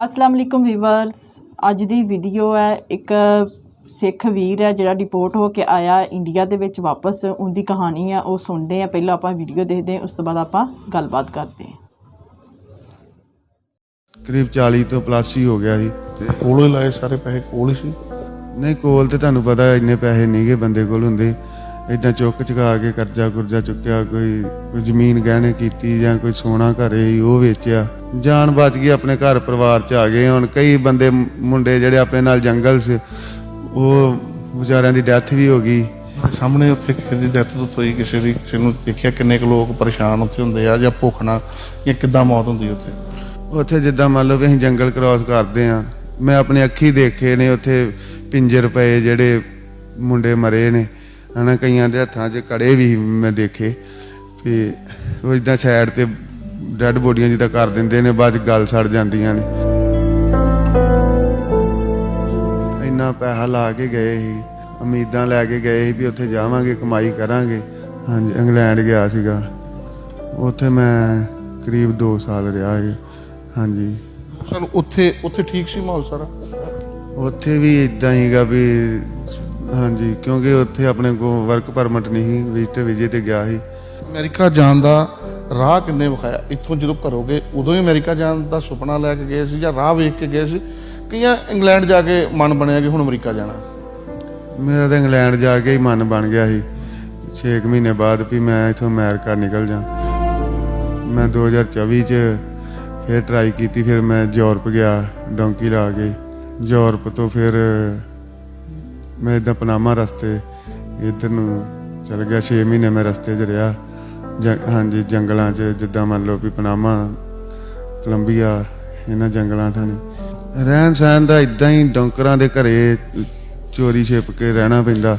ਅਸਲਾਮ ਅਲੈਕੁਮ viewers ਅੱਜ ਦੀ video ਹੈ ਇੱਕ ਸਿੱਖ ਵੀਰ ਹੈ ਜਿਹੜਾ ਡਿਪੋਰਟ ਹੋ ਕੇ ਆਇਆ ਇੰਡੀਆ ਦੇ ਵਿੱਚ ਵਾਪਸ ਉਹਦੀ ਕਹਾਣੀ ਆ ਉਹ ਸੁਣਦੇ ਆ ਪਹਿਲਾਂ ਆਪਾਂ ਵੀਡੀਓ ਦੇਖਦੇ ਹਾਂ ਉਸ ਤੋਂ ਬਾਅਦ ਆਪਾਂ ਗੱਲਬਾਤ ਕਰਦੇ ਹਾਂ। ਕਰੀਬ 40 ਤੋਂ ਪਲੱਸ ਹੀ ਹੋ ਗਿਆ ਸੀ ਤੇ ਕੋਲੋਂ ਹੀ ਲਾਏ ਸਾਰੇ ਪੈਸੇ? ਕੋਲ ਹੀ ਸੀ? ਨਹੀਂ ਕੋਲ ਤੇ ਤੁਹਾਨੂੰ ਪਤਾ ਇੰਨੇ ਪੈਸੇ ਨਹੀਂਗੇ ਬੰਦੇ ਕੋਲ ਹੁੰਦੇ। ਇਦਾਂ ਚੁੱਕ ਚੁਕਾ ਕੇ ਕਰਜ਼ਾ ਕੁਰਜ਼ਾ ਚੁੱਕਿਆ ਕੋਈ ਕੋਈ ਜ਼ਮੀਨ ਗਹਿਣੇ ਕੀਤੀ ਜਾਂ ਕੋਈ ਸੋਨਾ ਘਰੇ ਸੀ ਉਹ ਵੇਚਿਆ। ਜਾਨ ਬਚ ਗਈ ਆਪਣੇ ਘਰ ਪਰਿਵਾਰ ਚ ਆ ਗਏ। ਹੁਣ ਕਈ ਬੰਦੇ ਮੁੰਡੇ ਜਿਹੜੇ ਆਪਣੇ ਨਾਲ ਜੰਗਲ ਸੀ ਉਹ ਵਿਚਾਰਿਆਂ ਦੀ ਡੈਥ ਵੀ ਹੋ ਗਈ। ਸਾਹਮਣੇ ਉੱਥੇ ਕਿਸੇ ਦੀ ਡੈਥ ਹੋਈ ਕਿਸੇ ਦੀ ਕਿਸੇ ਨੂੰ ਦੇਖਿਆ ਕਿੰਨੇ ਕੁ ਲੋਕ ਪਰੇਸ਼ਾਨ ਉੱਥੇ ਹੁੰਦੇ ਆ ਜਾਂ ਭੁੱਖ ਨਾਲ ਜਾਂ ਕਿੱਦਾਂ ਮੌਤ ਹੁੰਦੀ ਉੱਥੇ? ਉੱਥੇ ਜਿੱਦਾਂ ਮੰਨ ਲਓ ਵੀ ਅਸੀਂ ਜੰਗਲ ਕ੍ਰਾਸ ਕਰਦੇ ਆ ਮੈਂ ਆਪਣੇ ਅੱਖੀ ਦੇਖੇ ਨੇ ਉੱਥੇ ਪਿੰਜਰ ਪਏ ਜਿਹੜੇ ਮੁੰਡੇ ਮਰੇ ਨੇ। ਹਨਾ ਕਈਆਂ ਦੇ ਹੱਥਾਂ 'ਚ ਕੜੇ ਵੀ ਮੈਂ ਦੇਖੇ ਵੀ ਉਹ ਇਦਾਂ ਸਾਈਡ ਤੇ ਡੈੱਡ ਬੋਡੀਆਂ ਜਿੱਦਾਂ ਕਰ ਦਿੰਦੇ ਨੇ ਬਾਅਦ ਗਲ ਸੜ ਜਾਂਦੀਆਂ ਨੇ। ਇੰਨਾ ਪੈਸਾ ਲਾ ਕੇ ਗਏ ਸੀ ਉਮੀਦਾਂ ਲੈ ਕੇ ਗਏ ਸੀ ਵੀ ਉੱਥੇ ਜਾਵਾਂਗੇ ਕਮਾਈ ਕਰਾਂਗੇ। ਹਾਂਜੀ ਇੰਗਲੈਂਡ ਗਿਆ ਸੀਗਾ। ਉੱਥੇ ਮੈਂ ਕਰੀਬ 2 ਸਾਲ ਰਿਹਾ ਜੀ ਹਾਂਜੀ। ਸਾਨੂੰ ਉੱਥੇ ਉੱਥੇ ਠੀਕ ਸੀ ਮਾਹੌਲ ਸਾਰਾ? ਉੱਥੇ ਵੀ ਇਦਾਂ ਹੀਗਾ ਵੀ ਹਾਂਜੀ ਕਿਉਂਕਿ ਉੱਥੇ ਆਪਣੇ ਕੋਲ ਵਰਕ ਪਰਮਿਟ ਨਹੀਂ ਵਿਜ਼ਟਰ ਵੀਜ਼ੇ ਤੇ ਗਿਆ ਸੀ। ਅਮਰੀਕਾ ਜਾਣ ਦਾ ਰਾਹ ਕਿੰਨੇ ਵਿਖਾਇਆ? ਇੱਥੋਂ ਜਦੋਂ ਘਰੋਗੇ ਉਦੋਂ ਹੀ ਅਮਰੀਕਾ ਜਾਣ ਦਾ ਸੁਪਨਾ ਲੈ ਕੇ ਗਏ ਸੀ ਜਾਂ ਰਾਹ ਵੇਖ ਕੇ ਗਏ ਸੀ? ਕਈਆਂ ਇੰਗਲੈਂਡ ਜਾ ਕੇ ਮਨ ਬਣਿਆ ਕਿ ਹੁਣ ਅਮਰੀਕਾ ਜਾਣਾ। ਮੇਰਾ ਤਾਂ ਇੰਗਲੈਂਡ ਜਾ ਕੇ ਹੀ ਮਨ ਬਣ ਗਿਆ ਸੀ। 6 ਮਹੀਨੇ ਬਾਅਦ ਵੀ ਮੈਂ ਇਥੋਂ ਅਮਰੀਕਾ ਨਿਕਲ ਜਾ। ਮੈਂ 2024 ਚ ਫਿਰ ਟਰਾਈ ਕੀਤੀ ਫਿਰ ਮੈਂ ਯੂਰਪ ਗਿਆ ਡੋਂਕੀ ਲਾ ਕੇ। ਯੂਰਪ ਤੋਂ ਫਿਰ ਮੈਂ ਇਦਾਂ ਪਨਾਮਾ ਰਸਤੇ ਇੱਧਰ ਨੂੰ ਚਲ ਗਿਆ 6 ਮਹੀਨੇ ਮੈਂ ਰਸਤੇ 'ਚ ਰਿਹਾ। ਹਾਂਜੀ ਜੰਗਲਾਂ 'ਚ ਜਿੱਦਾਂ ਮੰਨ ਲਓ ਵੀ ਪਨਾਮਾ ਕੋਲੰਬੀਆ ਇਹਨਾਂ ਜੰਗਲਾਂ ਥਾਂ ਰਹਿਣ ਸਹਿਣ ਦਾ ਇਦਾਂ ਹੀ ਡੌਂਕਰਾਂ ਦੇ ਘਰੇ ਚੋਰੀ ਛਿਪ ਕੇ ਰਹਿਣਾ ਪੈਂਦਾ।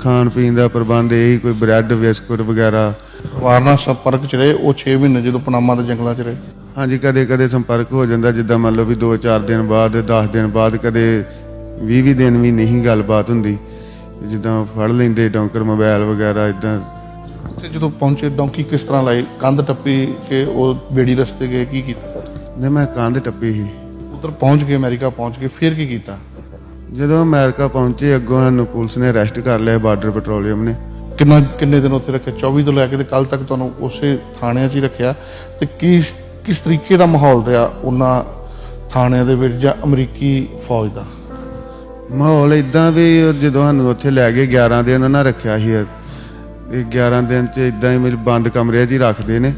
ਖਾਣ ਪੀਣ ਦਾ ਪ੍ਰਬੰਧ ਇਹ ਕੋਈ ਬ੍ਰੈਡ ਬਿਸਕੁਟ ਵਗੈਰਾ। ਪਰਿਵਾਰ ਨਾਲ ਸੰਪਰਕ ਚ ਰਹੇ ਉਹ 6 ਮਹੀਨੇ ਜਦੋਂ ਪਨਾਮਾ ਦੇ ਜੰਗਲਾਂ ਚ ਰਹੇ। ਹਾਂਜੀ ਕਦੇ ਕਦੇ ਸੰਪਰਕ ਹੋ ਜਾਂਦਾ ਜਿੱਦਾਂ ਮੰਨ ਲਓ ਵੀ 2-4 ਦਿਨ ਬਾਅਦ 10 ਦਿਨ ਬਾਅਦ ਕਦੇ 20-20 ਦਿਨ ਵੀ ਨਹੀਂ ਗੱਲਬਾਤ ਹੁੰਦੀ। ਜਿੱਦਾਂ ਫੜ ਲੈਂਦੇ ਡੌਂਕਰ ਮੋਬਾਈਲ ਵਗੈਰਾ ਇਦਾਂ ਉੱਥੇ ਜਦੋਂ ਪਹੁੰਚੇ ਡੌਂਕੀ ਕਿਸ ਤਰ੍ਹਾਂ ਲਾਈ? ਕੰਧ ਟੱਪੀ ਕਿ ਉਹ ਬੇੜੀ ਰਸਤੇ ਗਏ ਕੀ ਕੀਤਾ? ਨੇ ਮੈਂ ਕੰਧ ਟੱਪੀ ਸੀ। ਉੱਧਰ ਪਹੁੰਚ ਗਏ ਅਮਰੀਕਾ ਪਹੁੰਚ ਗਏ ਫਿਰ ਕੀ ਕੀਤਾ? ਜਦੋਂ ਅਮਰੀਕਾ ਪਹੁੰਚੇ ਅੱਗੋਂ ਸਾਨੂੰ ਪੁਲਿਸ ਨੇ ਅਰੈਸਟ ਕਰ ਲਿਆ ਬਾਰਡਰ ਪੈਟਰੋਲੀਅਮ ਨੇ। ਕਿੰਨਾ ਕਿੰਨੇ ਦਿਨ ਉੱਥੇ ਰੱਖਿਆ? 24 ਤੋਂ ਲੈ ਕੇ ਤੇ ਕੱਲ ਤੱਕ ਤੁਹਾਨੂੰ ਉਸੇ ਥਾਣਿਆਂ 'ਚ ਹੀ ਰੱਖਿਆ। ਤੇ ਕਿਸ ਕਿਸ ਤਰੀਕੇ ਦਾ ਮਾਹੌਲ ਰਿਹਾ ਉਹਨਾਂ ਥਾਣਿਆਂ ਦੇ ਵਿੱਚ ਜਾਂ ਅਮਰੀਕੀ ਫੌਜ ਦਾ? ਮਾਹੌਲ ਇਦਾਂ ਵੀ ਜਦੋਂ ਸਾਨੂੰ ਉੱਥੇ ਲੈ ਗਏ 11 ਦਿਨ ਉਹਨਾਂ ਰੱਖਿਆ ਸੀ। ਇਹ 11 ਦਿਨ ਚ ਇਦਾਂ ਹੀ ਮੇਰੇ ਬੰਦ ਕਮਰੇ 'ਚ ਹੀ ਰੱਖਦੇ ਨੇ।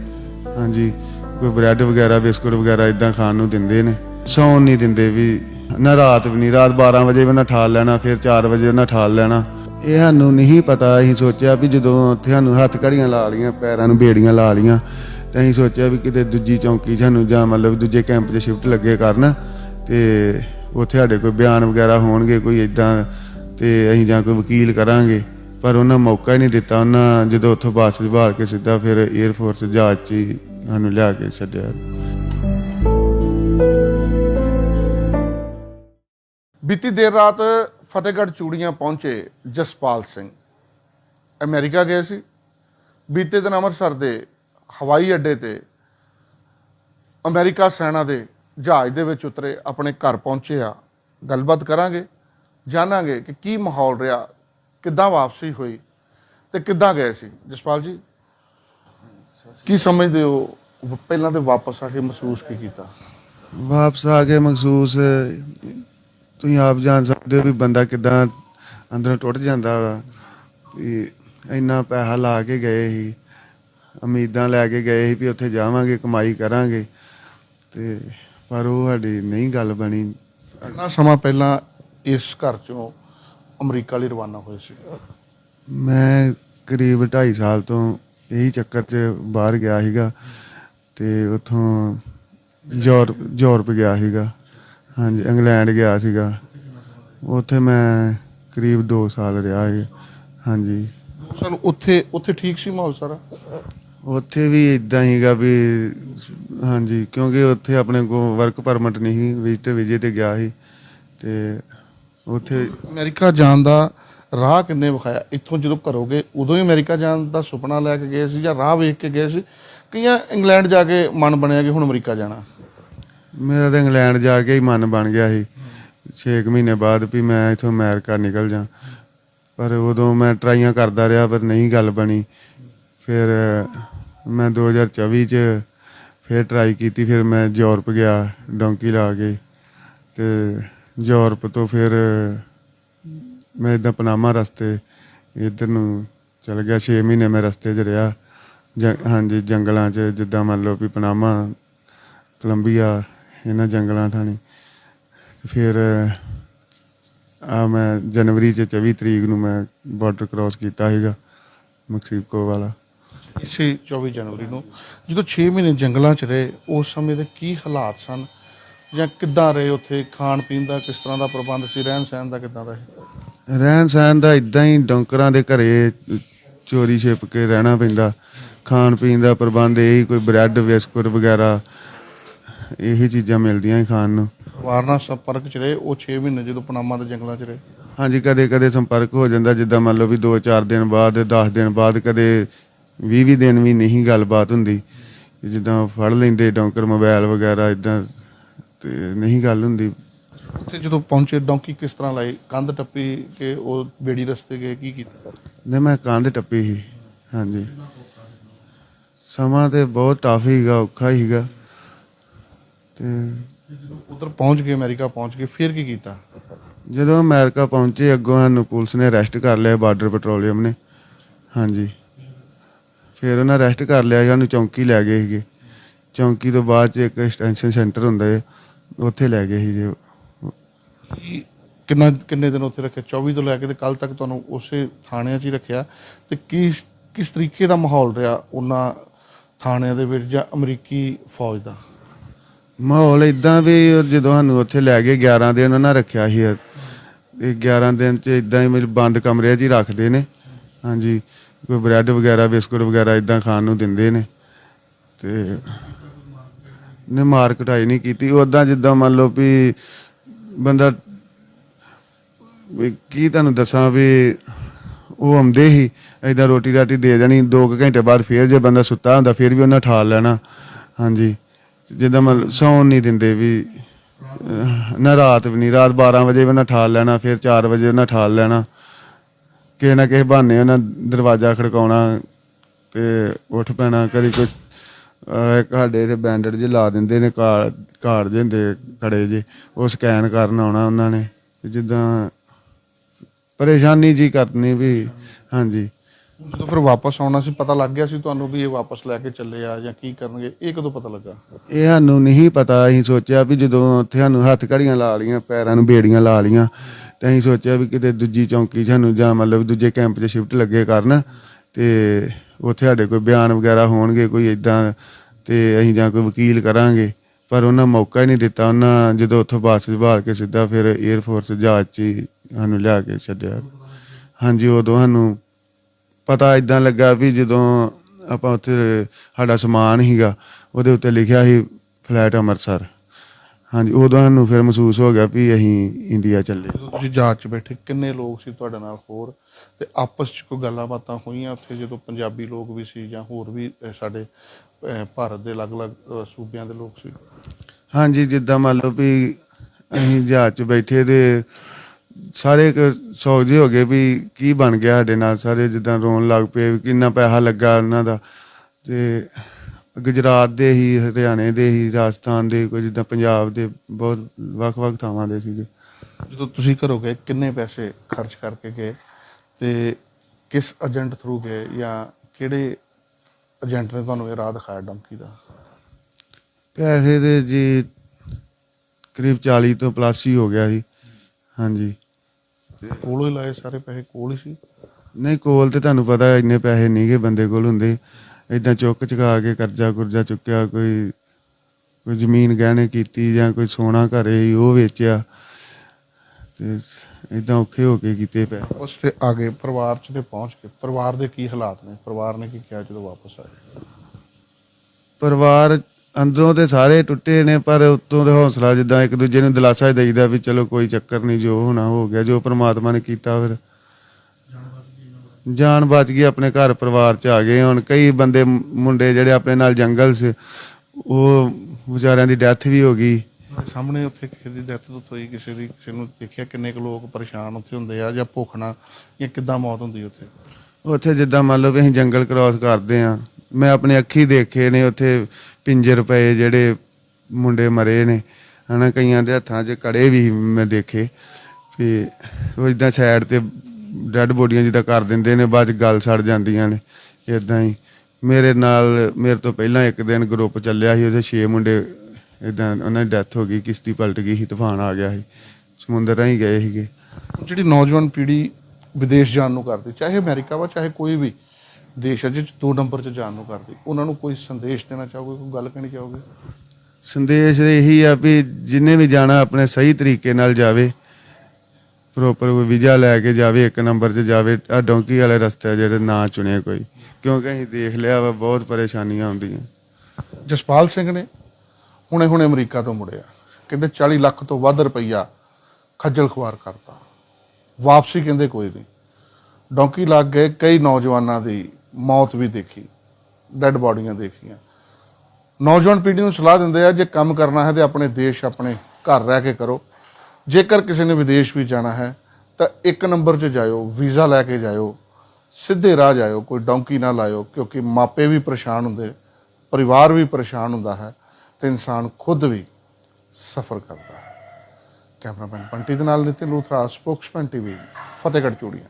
ਹਾਂਜੀ, ਕੋਈ ਬ੍ਰੈਡ ਵਗੈਰਾ, ਬਿਸਕੁਟ ਵਗੈਰਾ ਇਦਾਂ ਖਾਣ ਨੂੰ ਦਿੰਦੇ ਨੇ। ਸੌਣ ਨਹੀਂ ਦਿੰਦੇ ਵੀ, ਨਾ ਰਾਤ ਵੀ ਨਹੀਂ, ਰਾਤ 12 ਵਜੇ ਵੀ ਉਹਨਾਂ ਠਾਲ ਲੈਣਾ, ਫਿਰ 4 ਵਜੇ ਉਹਨਾਂ ਠਾਲ ਲੈਣਾ। ਇਹ ਸਾਨੂੰ ਨਹੀਂ ਪਤਾ, ਅਸੀਂ ਸੋਚਿਆ ਵੀ ਜਦੋਂ ਉੱਥੇ ਸਾਨੂੰ ਹੱਥ ਘੜੀਆਂ ਲਾ ਲੀਆਂ ਪੈਰਾਂ ਨੂੰ ਬੇੜੀਆਂ ਲਾ ਲੀਆਂ ਤੇ ਅਸੀਂ ਸੋਚਿਆ ਵੀ ਕਿਤੇ ਦੂਜੀ ਚੌਂਕੀ 'ਚ ਸਾਨੂੰ ਜਾਂ ਮਤਲਬ ਦੂਜੇ ਕੈਂਪ 'ਚ ਸ਼ਿਫਟ ਲੱਗੇ ਕਰਨ, ਤੇ ਉੱਥੇ ਸਾਡੇ ਕੋਈ ਬਿਆਨ ਵਗੈਰਾ ਹੋਣਗੇ, ਕੋਈ ਇਦਾਂ ਤੇ ਅਸੀਂ ਜਾਂ ਕੋਈ ਵਕੀਲ ਕਰਾਂਗੇ। ਪਰ ਉਹਨਾਂ ਮੌਕਾ ਹੀ ਨਹੀਂ ਦਿੱਤਾ। ਉਹਨਾਂ ਜਦੋਂ ਉੱਥੋਂ ਬੱਸ ਸੰਭਾਲ ਕੇ ਸਿੱਧਾ ਫਿਰ 에ਅਰ ਫੋਰਸ ਜਹਾਜ਼ 'ਚ ਹੀ ਸਾਨੂੰ ਲਿਆ ਕੇ ਛੱਡਿਆ। ਬੀਤੀ ਦੇਰ ਰਾਤ ਫਤਿਹਗੜ੍ਹ ਚੂੜੀਆਂ ਪਹੁੰਚੇ ਜਸਪਾਲ ਸਿੰਘ। ਅਮਰੀਕਾ ਗਏ ਸੀ। ਬੀਤੇ ਦਿਨ ਅੰਮ੍ਰਿਤਸਰ ਦੇ ਹਵਾਈ ਅੱਡੇ ਤੇ ਅਮਰੀਕਾ ਸੈਨਾ ਦੇ ਜਹਾਜ਼ ਦੇ ਵਿੱਚ ਉਤਰੇ, ਆਪਣੇ ਘਰ ਪਹੁੰਚੇ ਆ। ਗੱਲਬਾਤ ਕਰਾਂਗੇ, ਜਾਣਾਂਗੇ ਕਿ ਕੀ ਮਾਹੌਲ ਰਿਹਾ, ਕਿੱਦਾਂ ਵਾਪਸੀ ਹੋਈ ਤੇ ਕਿੱਦਾਂ ਗਏ ਸੀ। ਜਸਪਾਲ ਜੀ, ਕੀ ਸਮਝਦੇ ਹੋ, ਪਹਿਲਾਂ ਤੇ ਵਾਪਸ ਆ ਕੇ ਮਹਿਸੂਸ ਕੀ ਕੀਤਾ? ਵਾਪਸ ਆ ਕੇ ਮਹਿਸੂਸ, ਤੁਸੀਂ ਆਪ ਜਾਣ ਸਕਦੇ ਹੋ ਵੀ ਬੰਦਾ ਕਿਦਾਂ ਅੰਦਰੋਂ ਟੁੱਟ ਜਾਂਦਾ ਵਾ। ਵੀ ਇੰਨਾ ਪੈਸਾ ਲਾ ਕੇ ਗਏ ਸੀ, ਉਮੀਦਾਂ ਲੈ ਕੇ ਗਏ ਸੀ ਵੀ ਉੱਥੇ ਜਾਵਾਂਗੇ, ਕਮਾਈ ਕਰਾਂਗੇ ਤੇ ਪਰ ਉਹ ਸਾਡੀ ਨਹੀਂ ਗੱਲ ਬਣੀ। ਕਿੰਨਾ ਸਮਾਂ ਪਹਿਲਾਂ ਇਸ ਘਰ ਚੋਂ ਅਮਰੀਕਾ ਲਈ ਰਵਾਨਾ ਹੋਏ ਸੀ? ਮੈਂ ਕਰੀਬ 2.5 ਸਾਲ ਤੋਂ ਇਹੀ ਚੱਕਰ 'ਚ ਬਾਹਰ ਗਿਆ ਸੀਗਾ ਤੇ ਉੱਥੋਂ ਯੂਰਪ ਯੂਰਪ ਗਿਆ ਸੀਗਾ। ਹਾਂਜੀ ਇੰਗਲੈਂਡ ਗਿਆ ਸੀਗਾ। ਉੱਥੇ ਮੈਂ ਕਰੀਬ 2 ਸਾਲ ਰਿਹਾ ਸੀ। ਹਾਂਜੀ। ਸਾਨੂੰ ਉੱਥੇ ਉੱਥੇ ਠੀਕ ਸੀ ਮਾਹੌਲ ਸਾਰਾ? ਉੱਥੇ ਵੀ ਇਦਾਂ ਹੀਗਾ ਵੀ ਹਾਂਜੀ ਕਿਉਂਕਿ ਉੱਥੇ ਆਪਣੇ ਕੋਲ ਵਰਕ ਪਰਮਿਟ ਨਹੀਂ ਸੀ ਵਿਜ਼ਟਰ ਵੀਜ਼ੇ ਤੇ ਗਿਆ ਸੀ ਤੇ ਉੱਥੇ ਅਮਰੀਕਾ ਜਾਣ ਦਾ ਰਾਹ ਕਿੰਨੇ ਵਿਖਾਇਆ? ਇੱਥੋਂ ਜਦੋਂ ਘਰੋਗੇ ਉਦੋਂ ਹੀ ਅਮਰੀਕਾ ਜਾਣ ਦਾ ਸੁਪਨਾ ਲੈ ਕੇ ਗਏ ਸੀ ਜਾਂ ਰਾਹ ਵੇਖ ਕੇ ਗਏ ਸੀ? ਕਈਆਂ ਇੰਗਲੈਂਡ ਜਾ ਕੇ ਮਨ ਬਣਿਆ ਕਿ ਹੁਣ ਅਮਰੀਕਾ ਜਾਣਾ? ਮੇਰਾ ਤਾਂ ਇੰਗਲੈਂਡ ਜਾ ਕੇ ਹੀ ਮਨ ਬਣ ਗਿਆ ਸੀ। 6 ਮਹੀਨੇ ਬਾਅਦ ਵੀ ਮੈਂ ਇਥੋਂ ਅਮਰੀਕਾ ਨਿਕਲ ਜਾ। ਪਰ ਉਦੋਂ ਮੈਂ ਟਰਾਈਆਂ ਕਰਦਾ ਰਿਹਾ ਪਰ ਨਹੀਂ ਗੱਲ ਬਣੀ। ਫਿਰ ਮੈਂ 2024 ਚ ਫਿਰ ਟਰਾਈ ਕੀਤੀ, ਫਿਰ ਮੈਂ ਯੂਰਪ ਗਿਆ ਡੋਂਕੀ ਲਾ ਕੇ। ਤੇ ਯੂਰਪ ਤੋਂ ਫਿਰ ਮੈਂ ਇਦਾਂ ਪਨਾਮਾ ਰਸਤੇ, ਇੱਧਰ ਨੂੰ ਚਲ ਗਿਆ। 6 ਮਹੀਨੇ ਮੈਂ ਰਸਤੇ 'ਚ ਰਿਹਾ। ਜੰ- ਹਾਂਜੀ, ਜੰਗਲਾਂ 'ਚ, ਜਿੱਦਾਂ ਮੰਨ ਲਓ ਵੀ ਪਨਾਮਾ, ਕੋਲੰਬੀਆ, ਇਹਨਾਂ ਜੰਗਲਾਂ ਥਾਣੀ। ਤੇ ਫਿਰ ਆ ਮੈਂ ਜਨਵਰੀ 'ਚ 24 ਤਰੀਕ ਨੂੰ ਮੈਂ ਬਾਰਡਰ ਕ੍ਰਾਸ ਕੀਤਾ ਸੀਗਾ, ਮੈਕਸੀਕੋ ਵਾਲਾ। ਇਸੇ 24 ਜਨਵਰੀ ਨੂੰ ਜਦੋਂ 6 ਮਹੀਨੇ ਜੰਗਲਾਂ 'ਚ ਰਹੇ ਉਸ ਸਮੇਂ ਦੇ ਕੀ ਹਾਲਾਤ ਸਨ? ਜਾਂ ਕਿੱਦਾਂ ਰਹੇ ਉੱਥੇ? ਖਾਣ ਪੀਣ ਦਾ ਕਿਸ ਤਰ੍ਹਾਂ ਦਾ ਪ੍ਰਬੰਧ ਸੀ? ਰਹਿਣ ਸਹਿਣ ਦਾ ਕਿੱਦਾਂ ਦਾ ਰਹਿਣ ਸਹਿਣ ਦਾ ਇਦਾਂ ਹੀ ਡੌਂਕਰਾਂ ਦੇ ਘਰੇ ਚੋਰੀ ਛਿਪ ਕੇ ਰਹਿਣਾ ਪੈਂਦਾ। ਖਾਣ ਪੀਣ ਦਾ ਪ੍ਰਬੰਧ ਇਹੀ ਕੋਈ ਬ੍ਰੈਡ ਬਿਸਕੁਟ ਵਗੈਰਾ ਇਹੀ ਚੀਜ਼ਾਂ ਮਿਲਦੀਆਂ ਖਾਣ ਨੂੰ। ਪਰਿਵਾਰ ਨਾਲ ਸੰਪਰਕ 'ਚ ਰਹੇ ਉਹ 6 ਮਹੀਨੇ ਜਦੋਂ ਪਨਾਮਾ ਦੇ ਜੰਗਲਾਂ 'ਚ ਰਹੇ? ਹਾਂਜੀ ਕਦੇ ਕਦੇ ਸੰਪਰਕ ਹੋ ਜਾਂਦਾ ਜਿੱਦਾਂ ਮੰਨ ਲਓ ਵੀ 2-4 ਦਿਨ ਬਾਅਦ 10 ਦਿਨ ਬਾਅਦ ਕਦੇ 20-20 ਦਿਨ ਵੀ ਨਹੀਂ ਗੱਲਬਾਤ ਹੁੰਦੀ। ਜਿੱਦਾਂ ਫੜ ਲੈਂਦੇ ਡੌਂਕਰ ਮੋਬਾਈਲ ਵਗੈਰਾ ਇਦਾਂ ਤੇ ਨਹੀਂ ਗੱਲ ਹੁੰਦੀ। ਉੱਥੇ ਜਦੋਂ ਪਹੁੰਚੇ ਡੌਂਕੀ ਕਿਸ ਤਰ੍ਹਾਂ ਲਾਈ ਕੰਧ ਟੱਪੀ ਕਿ ਉਹ ਬੇੜੀ ਰਸਤੇ ਗਏ? ਕੀ ਕੀਤਾ? ਨਹੀਂ ਮੈਂ ਕੰਧ ਟੱਪੀ ਸੀ। ਹਾਂਜੀ। ਸਮਾਂ ਤੇ ਬਹੁਤ ਟਫ ਹੀਗਾ ਔਖਾ ਹੀਗਾ ਤੇ ਉਧਰ ਪਹੁੰਚ ਗਏ ਅਮਰੀਕਾ ਪਹੁੰਚ ਗਏ ਫਿਰ ਕੀ ਕੀਤਾ? ਜਦੋਂ ਅਮਰੀਕਾ ਪਹੁੰਚੇ ਅੱਗੋਂ ਸਾਨੂੰ ਪੁਲਿਸ ਨੇ ਅਰੈਸਟ ਕਰ ਲਿਆ ਬਾਰਡਰ ਪੈਟਰੋਲੀਅਮ ਨੇ। ਹਾਂਜੀ। ਫਿਰ ਉਹਨਾਂ ਅਰੈਸਟ ਕਰ ਲਿਆ ਸਾਨੂੰ ਚੌਂਕੀ ਲੈ ਗਏ ਸੀਗੇ। ਚੌਂਕੀ ਤੋਂ ਬਾਅਦ ਚ ਇੱਕ ਐਕਸਟੈਂਸ਼ਨ ਸੈਂਟਰ ਹੁੰਦਾ ਹੈ ਉੱਥੇ ਲੈ ਗਏ ਸੀ ਜੀ ਕੀ- ਕਿੰਨਾ ਕਿੰਨੇ ਦਿਨ ਉੱਥੇ ਰੱਖਿਆ? 24 ਤੋਂ ਲੈ ਕੇ ਤੇ ਕੱਲ ਤੱਕ ਤੁਹਾਨੂੰ ਉਸੇ ਥਾਣਿਆਂ 'ਚ ਹੀ ਰੱਖਿਆ। ਤੇ ਕਿਸ ਕਿਸ ਤਰੀਕੇ ਦਾ ਮਾਹੌਲ ਰਿਹਾ ਉਹਨਾਂ ਥਾਣਿਆਂ ਦੇ ਵਿੱਚ ਜਾਂ ਅਮਰੀਕੀ ਫੌਜ ਦਾ? ਮਾਹੌਲ ਇਦਾਂ ਵੀ ਉਹ ਜਦੋਂ ਸਾਨੂੰ ਉੱਥੇ ਲੈ ਗਏ 11 ਦਿਨ ਉਹਨਾਂ ਰੱਖਿਆ ਸੀ। ਇਹ 11 ਦਿਨ ਚ ਇਦਾਂ ਹੀ ਮਤਲਬ ਬੰਦ ਕਮਰੇ 'ਚ ਹੀ ਰੱਖਦੇ ਨੇ। ਹਾਂਜੀ। ਕੋਈ ਬ੍ਰੈਡ ਵਗੈਰਾ, ਬਿਸਕੁਟ ਵਗੈਰਾ ਇਦਾਂ ਖਾਣ ਨੂੰ ਦਿੰਦੇ ਨੇ। ਤੇ ਨੇ ਮਾਰ ਕਟਾਈ ਨਹੀਂ ਕੀਤੀ। ਉਦਾਂ ਜਿੱਦਾਂ ਮੰਨ ਲਓ ਵੀ ਬੰਦਾ ਵੀ ਕੀ ਤੁਹਾਨੂੰ ਦੱਸਾਂ ਵੀ ਉਹ ਆਉਂਦੇ ਹੀ ਏਦਾਂ ਰੋਟੀ ਰਾਟੀ ਦੇ ਜਾਣੀ 2 ਘੰਟੇ ਬਾਅਦ ਫੇਰ ਜੇ ਬੰਦਾ ਸੁੱਤਾ ਹੁੰਦਾ, ਫੇਰ ਵੀ ਉਹਨਾਂ ਠਾਲ ਲੈਣਾ। ਹਾਂਜੀ। ਜਿੱਦਾਂ ਮਤਲਬ ਸੌਣ ਨਹੀਂ ਦਿੰਦੇ ਵੀ ਨਾ ਰਾਤ ਵੀ ਨਹੀਂ, ਰਾਤ 12 ਵਜੇ ਵੀ ਉਹਨਾਂ ਠਾਲ ਲੈਣਾ, ਫਿਰ 4 ਵਜੇ ਉਹਨਾਂ ਠਾਲ ਲੈਣਾ। ਕਿਸੇ ਨਾ ਕਿਸੇ ਬਹਾਨੇ ਉਹਨਾਂ ਦਰਵਾਜ਼ਾ ਖੜਕਾਉਣਾ ਤੇ ਉੱਠ ਪੈਣਾ ਕਦੀ ਕੁਝ ਇੱਕ ਸਾਡੇ ਇਥੇ ਬੈਂਡਡ ਜੇ ਲਾ ਦਿੰਦੇ ਨੇ ਕਾਰ ਕਾਰ ਜੇ ਹੁੰਦੇ ਖੜੇ ਜੇ ਉਹ ਸਕੈਨ ਕਰਨ ਆਉਣਾ ਉਹਨਾਂ ਨੇ ਜਿੱਦਾਂ ਪਰੇਸ਼ਾਨੀ ਜੀ ਕਰਨੀ ਵੀ ਹਾਂਜੀ। ਜਦੋਂ ਫਿਰ ਵਾਪਸ ਆਉਣਾ ਸੀ ਪਤਾ ਲੱਗ ਗਿਆ ਸੀ ਤੁਹਾਨੂੰ ਵੀ ਇਹ ਵਾਪਸ ਲੈ ਕੇ ਚੱਲੇ ਆ ਜਾਂ ਕੀ ਕਰਨਗੇ ਇਹ ਕਦੋਂ ਪਤਾ ਲੱਗਾ? ਇਹ ਸਾਨੂੰ ਨਹੀਂ ਪਤਾ ਅਸੀਂ ਸੋਚਿਆ ਵੀ ਜਦੋਂ ਉੱਥੇ ਸਾਨੂੰ ਹੱਥ ਘੜੀਆਂ ਲਾ ਲੀਆਂ ਪੈਰਾਂ ਨੂੰ ਬੇੜੀਆਂ ਲਾ ਲੀਆਂ ਤੇ ਅਸੀਂ ਸੋਚਿਆ ਵੀ ਕਿਤੇ ਦੂਜੀ ਚੌਂਕੀ 'ਚ ਸਾਨੂੰ ਜਾਂ ਮਤਲਬ ਦੂਜੇ ਕੈਂਪ 'ਚ ਸ਼ਿਫਟ ਲੱਗੇ ਕਰਨ ਤੇ ਉੱਥੇ ਸਾਡੇ ਕੋਈ ਬਿਆਨ ਵਗੈਰਾ ਹੋਣਗੇ, ਕੋਈ ਇਦਾਂ ਤੇ ਅਸੀਂ ਜਾਂ ਕੋਈ ਵਕੀਲ ਕਰਾਂਗੇ। ਪਰ ਉਹਨਾਂ ਮੌਕਾ ਹੀ ਨਹੀਂ ਦਿੱਤਾ। ਉਹਨਾਂ ਜਦੋਂ ਉੱਥੋਂ ਬੱਸ ਸੰਭਾਲ ਕੇ ਸਿੱਧਾ ਫਿਰ 에ਅਰ ਫੋਰਸ ਜਹਾਜ਼ 'ਚ ਹੀ ਸਾਨੂੰ ਲਿਆ ਕੇ ਛੱਡਿਆ। ਹਾਂਜੀ, ਉਦੋਂ ਸਾਨੂੰ ਪਤਾ ਇਦਾਂ ਲੱਗਾ ਵੀ ਜਦੋਂ ਆਪਾਂ ਉੱਥੇ ਸਾਡਾ ਸਮਾਨ ਹੀਗਾ ਉਹਦੇ ਉੱਤੇ ਲਿਖਿਆ ਸੀ ਫਲੈਟ ਅੰਮ੍ਰਿਤਸਰ। ਹਾਂਜੀ ਉਦੋਂ ਸਾਨੂੰ ਫਿਰ ਮਹਿਸੂਸ ਹੋ ਗਿਆ ਵੀ ਅਸੀਂ ਇੰਡੀਆ ਚੱਲੇ। ਜਦੋਂ ਤੁਸੀਂ ਜਹਾਜ਼ 'ਚ ਬੈਠੇ ਕਿੰਨੇ ਲੋਕ ਸੀ ਤੁਹਾਡੇ ਨਾਲ ਹੋਰ? ਤੇ ਆਪਸ 'ਚ ਕੋਈ ਗੱਲਾਂ ਬਾਤਾਂ ਹੋਈਆਂ ਉੱਥੇ ਜਦੋਂ ਪੰਜਾਬੀ ਲੋਕ ਵੀ ਸੀ ਜਾਂ ਹੋਰ ਵੀ ਅਹ, ਸਾਡੇ ਅਹ, ਭਾਰਤ ਦੇ ਅਲੱਗ-ਅਲੱਗ ਅਹ, ਸੂਬਿਆਂ ਦੇ ਲੋਕ ਸੀ? ਹਾਂਜੀ ਜਿੱਦਾਂ ਮੰਨ ਲਓ ਵੀ ਅਸੀਂ ਜਹਾਜ਼ 'ਚ ਬੈਠੇ ਤੇ ਸਾਰੇ ਇੱਕ ਜਿਹੇ ਹੋ ਗਏ ਵੀ ਕੀ ਬਣ ਗਿਆ ਸਾਡੇ ਨਾਲ। ਸਾਰੇ ਜਿੱਦਾਂ ਰੋਣ ਲੱਗ ਪਏ ਵੀ ਕਿੰਨਾ ਪੈਸਾ ਲੱਗਾ ਉਹਨਾਂ ਦਾ। ਤੇ ਗੁਜਰਾਤ ਦੇ ਹੀ ਹਰਿਆਣੇ ਦੇ ਹੀ ਰਾਜਸਥਾਨ ਦੇ ਕੋਈ ਜਿੱਦਾਂ ਪੰਜਾਬ ਦੇ ਬਹੁਤ ਵੱਖ-ਵੱਖ ਥਾਵਾਂ ਦੇ ਸੀਗੇ। ਜਦੋਂ ਤੁਸੀਂ ਘਰੋਂ ਗਏ ਕਿੰਨੇ ਪੈਸੇ ਖਰਚ ਕਰਕੇ ਗਏ? ਤੇ ਕਿਸ ਏਜੰਟ ਥਰੂ ਗਏ ਜਾਂ ਕਿਹੜੇ ਏਜੰਟ ਨੇ ਤੁਹਾਨੂੰ ਇਹ ਰਾਹ ਦਿਖਾਇਆ ਡੰਕੀ ਦਾ? ਪੈਸੇ ਦੇ ਜੀ ਕਰੀਬ 40 ਤੋਂ ਪਲੱਸ ਹੀ ਹੋ ਗਿਆ ਸੀ। ਹਾਂਜੀ। ਕੋਲੋਂ ਹੀ ਲਾਏ ਸਾਰੇ ਪੈਸੇ? ਕੋਲ ਹੀ ਸੀ? ਨਹੀਂ ਕੋਲ ਤੇ ਤੁਹਾਨੂੰ ਪਤਾ ਇੰਨੇ ਪੈਸੇ ਨਹੀਂਗੇ ਬੰਦੇ ਕੋਲ ਹੁੰਦੇ। ਇਦਾਂ ਚੁੱਕ ਚੁਕਾ ਕੇ ਕਰਜ਼ਾ ਕੁਰਜ਼ਾ ਚੁੱਕਿਆ ਕੋਈ ਕੋਈ ਜ਼ਮੀਨ ਗਹਿਣੇ ਕੀਤੀ ਜਾਂ ਕੋਈ ਸੋਨਾ ਘਰੇ ਸੀ ਉਹ ਵੇਚਿਆ। ਤੇ ਇਦਾਂ ਔਖੇ ਹੋ ਕੇ ਕੀਤੇ ਪਏ। ਉਸ ਤੇ ਆ ਗਏ ਪਰਿਵਾਰ 'ਚ ਤੇ ਪਹੁੰਚ ਕੇ ਪਰਿਵਾਰ ਦੇ ਕੀ ਹਾਲਾਤ ਨੇ? ਪਰਿਵਾਰ ਨੇ ਕੀ ਕਿਹਾ ਜਦੋਂ ਵਾਪਸ ਆਏ? ਪਰਿਵਾਰ ਅੰਦਰੋਂ ਤੇ ਸਾਰੇ ਟੁੱਟੇ ਨੇ ਪਰ ਉਤੋਂ ਦੇ ਹੌਸਲਾ ਜਿੱਦਾਂ ਇੱਕ ਦੂਜੇ ਨੂੰ ਦਿਲਾਸਾ ਹੀ ਦੇਈਦਾ ਵੀ ਚਲੋ ਕੋਈ ਚੱਕਰ ਨਹੀਂ ਜੋ ਹੋਣਾ ਹੋ ਗਿਆ ਜੋ ਪ੍ਰਮਾਤਮਾ ਨੇ ਕੀਤਾ ਫਿਰ ਜਾਨ ਬਚ ਗਈ ਆਪਣੇ ਘਰ ਪਰਿਵਾਰ ਚ ਆ ਗਏ। ਹੁਣ ਕਈ ਬੰਦੇ ਮੁੰਡੇ ਜਿਹੜੇ ਆਪਣੇ ਨਾਲ ਜੰਗਲ 'ਚ ਉਹ ਵਿਚਾਰਿਆਂ ਦੀ ਡੈਥ ਵੀ ਹੋ ਗਈ। ਸਾਹਮਣੇ ਉੱਥੇ ਕਿਸੇ ਦੀ ਡੈਥ ਹੋਈ ਕਿਸੇ ਦੀ ਕਿਸੇ ਨੂੰ ਦੇਖਿਆ ਕਿੰਨੇ ਕੁ ਲੋਕ ਪਰੇਸ਼ਾਨ ਉੱਥੇ ਹੁੰਦੇ ਆ ਜਾਂ ਭੁੱਖ ਨਾਲ ਜਾਂ ਕਿੱਦਾਂ ਮੌਤ ਹੁੰਦੀ ਉੱਥੇ? ਉੱਥੇ ਜਿੱਦਾਂ ਮੰਨ ਲਓ ਵੀ ਅਸੀਂ ਜੰਗਲ ਕ੍ਰਾਸ ਕਰਦੇ ਆ ਮੈਂ ਆਪਣੇ ਅੱਖੀ ਦੇਖੇ ਨੇ ਉੱਥੇ ਪਿੰਜਰ ਪਏ ਜਿਹੜੇ ਮੁੰਡੇ ਮਰੇ ਨੇ। ਹਨਾ ਕਈਆਂ ਦੇ ਹੱਥਾਂ 'ਚ ਕੜੇ ਵੀ ਮੈਂ ਦੇਖੇ। ਵੀ ਉਹ ਇਦਾਂ ਸਾਈਡ ਤੇ ਡੈੱਡ ਬੋਡੀਆਂ ਜਿੱਦਾਂ ਕਰ ਦਿੰਦੇ ਨੇ ਬਾਅਦ 'ਚ ਗਲ ਸੜ ਜਾਂਦੀਆਂ ਨੇ ਇਦਾਂ ਹੀ। ਮੇਰੇ ਨਾਲ ਮੇਰੇ ਤੋਂ ਪਹਿਲਾਂ ਇੱਕ ਦਿਨ ਗਰੁੱਪ ਚੱਲਿਆ ਸੀ ਉਹਦੇ 6 ਮੁੰਡੇ ਇਦਾਂ ਉਹਨਾਂ ਦੀ ਡੈਥ ਹੋ ਗਈ ਕਿਸ਼ਤੀ ਪਲਟ ਗਈ ਸੀ ਤੂਫਾਨ ਆ ਗਿਆ ਸੀ ਸਮੁੰਦਰ ਰਾਹੀਂ ਗਏ ਸੀਗੇ। ਜਿਹੜੀ ਨੌਜਵਾਨ ਪੀੜ੍ਹੀ ਵਿਦੇਸ਼ ਜਾਣ ਨੂੰ ਕਰਦੀ ਚਾਹੇ ਅਮਰੀਕਾ ਵਾ ਚਾਹੇ ਕੋਈ ਵੀ ਦੇਸ਼ ਹੈ ਜਿਸ ਦੋ ਨੰਬਰ 'ਚ ਜਾਣ ਨੂੰ ਕਰਦੀ ਉਹਨਾਂ ਨੂੰ ਕੋਈ ਸੰਦੇਸ਼ ਦੇਣਾ ਚਾਹੋਗੇ ਕੋਈ ਗੱਲ ਕਹਿਣੀ ਚਾਹੋਗੇ? ਸੰਦੇਸ਼ ਇਹੀ ਆ ਵੀ ਜਿੰਨੇ ਵੀ ਜਾਣਾ ਆਪਣੇ ਸਹੀ ਤਰੀਕੇ ਨਾਲ ਜਾਵੇ ਪ੍ਰੋਪਰ ਵੀਜ਼ਾ ਲੈ ਕੇ ਜਾਵੇ, ਇੱਕ ਨੰਬਰ 'ਚ ਜਾਵੇ, ਆ ਡੌਂਕੀ ਵਾਲੇ ਰਸਤੇ ਜਿਹੜੇ ਨਾ ਚੁਣੇ ਕੋਈ। ਕਿਉਂਕਿ ਅਸੀਂ ਦੇਖ ਲਿਆ ਵਾ, ਬਹੁਤ ਪਰੇਸ਼ਾਨੀਆਂ ਆਉਂਦੀਆਂ ਜਸਪਾਲ ਸਿੰਘ ਨੇ ਹੁਣੇ ਹੁਣੇ ਅਮਰੀਕਾ ਤੋਂ ਮੁੜਿਆ। ਕਹਿੰਦੇ 40 ਲੱਖ ਤੋਂ ਵੱਧ ਰੁਪਈਆ ਖੱਜਲ ਖੁਆਰ ਕਰਤਾ। ਵਾਪਸੀ ਕਹਿੰਦੇ ਕੋਈ ਨਹੀਂ। ਡੌਂਕੀ ਲੱਗ ਗਏ, ਕਈ ਨੌਜਵਾਨਾਂ ਦੀ ਮੌਤ ਵੀ ਦੇਖੀ, ਡੈੱਡ ਬਾਡੀਆਂ ਦੇਖੀਆਂ। ਨੌਜਵਾਨ ਪੀੜ੍ਹੀ ਨੂੰ ਸਲਾਹ ਦਿੰਦੇ ਆ, ਜੇ ਕੰਮ ਕਰਨਾ ਹੈ ਤੇ ਆਪਣੇ ਦੇਸ਼, ਆਪਣੇ ਘਰ ਰਹਿ ਕੇ ਕਰੋ। ਜੇਕਰ ਕਿਸੇ ਨੇ ਵਿਦੇਸ਼ ਵੀ ਜਾਣਾ ਹੈ, ਤਾਂ ਇੱਕ ਨੰਬਰ 'ਚ ਜਾਇਓ, ਵੀਜ਼ਾ ਲੈ ਕੇ ਜਾਇਓ, ਸਿੱਧੇ ਰਾਹ ਜਾਇਓ, ਕੋਈ ਡੌਂਕੀ ਨਾ ਲਾਇਓ, ਕਿਉਂਕਿ ਮਾਪੇ ਵੀ ਪਰੇਸ਼ਾਨ ਹੁੰਦੇ, ਪਰਿਵਾਰ ਵੀ ਪਰੇਸ਼ਾਨ ਹੁੰਦਾ ਹੈ ਤੇ ਇਨਸਾਨ ਖੁਦ ਵੀ ਸਫਰ ਕਰਦਾ ਹੈ। ਕੈਮਰਾਮੈਨ ਪੰਟੀ ਦੇ ਨਾਲ Nitin Luthra, spokesman TV, Fatehgarh Churian.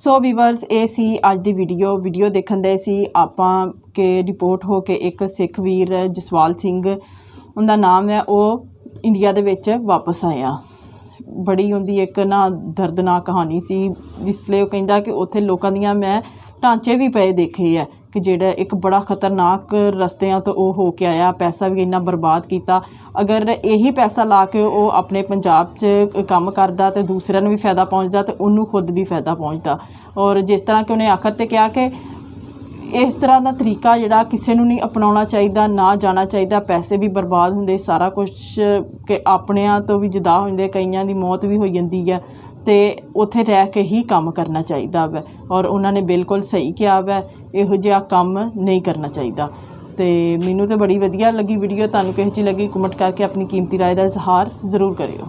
So viewers ਇਹ ਸੀ ਅੱਜ ਦੀ ਵੀਡੀਓ ਵੀਡੀਓ ਦੇਖਣ ਦੇ ਸੀ ਆਪਾਂ ਕਿ ਰਿਪੋਰਟ ਹੋ ਕੇ ਇੱਕ ਸਿੱਖ ਵੀਰ ਜਸਵਾਲ ਸਿੰਘ, ਉਹਦਾ ਨਾਮ ਹੈ, ਉਹ ਇੰਡੀਆ ਦੇ ਵਿੱਚ ਵਾਪਸ ਆਇਆ। ਬੜੀ ਉਹਦੀ ਇੱਕ ਨਾ ਦਰਦਨਾਕ ਕਹਾਣੀ ਸੀ ਇਸ ਲਈ ਉਹ ਕਹਿੰਦਾ ਕਿ ਉੱਥੇ ਲੋਕਾਂ ਦੀਆਂ ਮੈਂ ਢਾਂਚੇ ਵੀ ਪਏ ਦੇਖੇ ਆ ਕਿ ਜਿਹੜਾ ਇੱਕ ਬੜਾ ਖਤਰਨਾਕ ਰਸਤਿਆਂ ਤੋਂ ਉਹ ਹੋ ਕੇ ਆਇਆ, ਪੈਸਾ ਵੀ ਇੰਨਾ ਬਰਬਾਦ ਕੀਤਾ। ਅਗਰ ਇਹੀ ਪੈਸਾ ਲਾ ਕੇ ਉਹ ਆਪਣੇ ਪੰਜਾਬ 'ਚ ਕੰਮ ਕਰਦਾ ਤੇ ਦੂਸਰਿਆਂ ਨੂੰ ਵੀ ਫਾਇਦਾ ਪਹੁੰਚਦਾ ਤੇ ਉਹਨੂੰ ਖੁਦ ਵੀ ਫਾਇਦਾ ਪਹੁੰਚਦਾ। ਔਰ ਜਿਸ ਤਰ੍ਹਾਂ ਕਿ ਉਹਨੇ ਆਖਰ ਤੇ ਕਿਹਾ ਕਿ ਇਸ ਤਰ੍ਹਾਂ ਦਾ ਤਰੀਕਾ ਜਿਹੜਾ ਕਿਸੇ ਨੂੰ ਨਹੀਂ ਅਪਣਾਉਣਾ ਚਾਹੀਦਾ, ਨਾ ਜਾਣਾ ਚਾਹੀਦਾ, ਪੈਸੇ ਵੀ ਬਰਬਾਦ ਹੁੰਦੇ, ਸਾਰਾ ਕੁਝ ਕਿ ਆਪਣਿਆਂ ਤੋਂ ਵੀ ਜੁਦਾ ਹੋ ਜਾਂਦੇ, ਕਈਆਂ ਦੀ ਮੌਤ ਵੀ ਹੋ ਜਾਂਦੀ ਹੈ ਤੇ ਉੱਥੇ ਰਹਿ ਕੇ ਹੀ ਕੰਮ ਕਰਨਾ ਚਾਹੀਦਾ ਵੈ, ਔਰ ਉਹਨਾਂ ਨੇ ਬਿਲਕੁਲ ਸਹੀ ਕਿਹਾ ਵੈ, ਇਹੋ ਜਿਹਾ ਕੰਮ ਨਹੀਂ ਕਰਨਾ ਚਾਹੀਦਾ। ਤੇ ਮੈਨੂੰ ਤੇ ਬੜੀ ਵਧੀਆ ਲੱਗੀ ਵੀਡੀਓ, ਤੁਹਾਨੂੰ ਕਿਹੋ ਜਿਹੀ ਲੱਗੀ, ਕਮੈਂਟ ਕਰਕੇ ਆਪਣੀ ਕੀਮਤੀ ਰਾਏ ਦਾ ਇਜ਼ਹਾਰ ਜ਼ਰੂਰ ਕਰਿਓ।